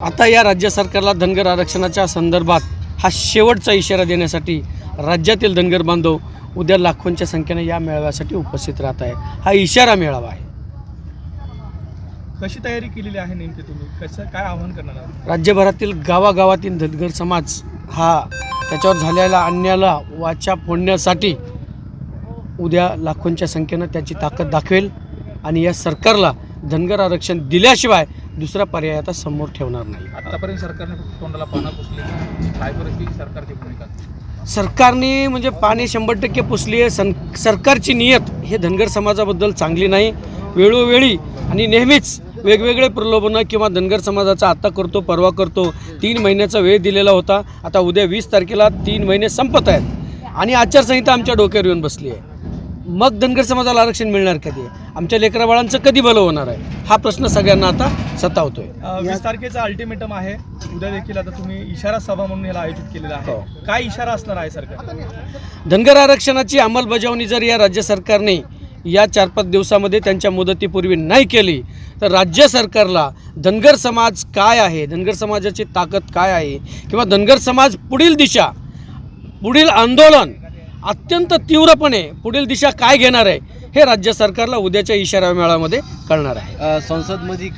आता या राज्य सरकारला धनगर आरक्षणाच्या संदर्भात हा शेवटचा इशारा देण्यासाठी राज्यातील धनगर बांधव उद्या लाखोंच्या संख्येने या मेळाव्यासाठी उपस्थित राहत आहे हा इशारा मेळावा आहे. कशी तयारी केलेली आहे नेमकी तुम्ही? कसं काय आव्हान करणार आहात? राज्यभरातील गावागावातील धनगर समाज हा त्याच्यावर झालेल्या अन्यायाला वाचा फोडण्यासाठी उद्या लाखोंच्या संख्येनं त्याची ताकद दाखवेल आणि या सरकारला धनगर आरक्षण दिल्याशिवाय दुसरा पर्याय आता समोर ठेवणार नाही. आतापर्यंत सरकारने फक्त तोंडाला पाना पुसली. काय बरं सरकारची भूमिका सरकारने म्हणजे पाणी शंभर टक्के पुसली आहे. सं सरकारची नियत हे धनगर समाजाबद्दल चांगली नाही. वेळोवेळी आणि नेहमीच वेगवेगळे प्रलोभनं किंवा धनगर समाजाचा आता करतो परवा करतो तीन महिन्याचा वेळ दिलेला होता. आता उद्या वीस तारखेला तीन महिने संपत आहेत. आणि आचारसंहिता आमच्या डोक्यावर येऊन बसली आहे. मग धनगर समाजाला आरक्षण मिळणार कधी? आमच्या लेकरा बाळांचं कधी भलं होणार आहे? हा प्रश्न सगळ्यांना आता सतावतोय. वीस तारखेचा अल्टिमेटम आहे. उद्या देखील आता तुम्ही इशारा सभा म्हणून याला आयोजित केलेला हो. आहे काय इशारा असणार आहे सरकार? धनगर आरक्षणाची अंमलबजावणी जर या राज्य सरकारने या चार पाच दिवसामध्ये त्यांच्या मुदतीपूर्वी नाही केली तर राज्य सरकारला धनगर समाज काय आहे धनगर समाजाची ताकद काय आहे किंवा धनगर समाज पुढील दिशा पुढील आंदोलन अत्यंत तीव्रपणे पुढील दिशा काय घेणार आहे हे राज्य सरकारला उद्याच्या इशारा मेळाव्यामध्ये कळणार आहे. संसदमध्ये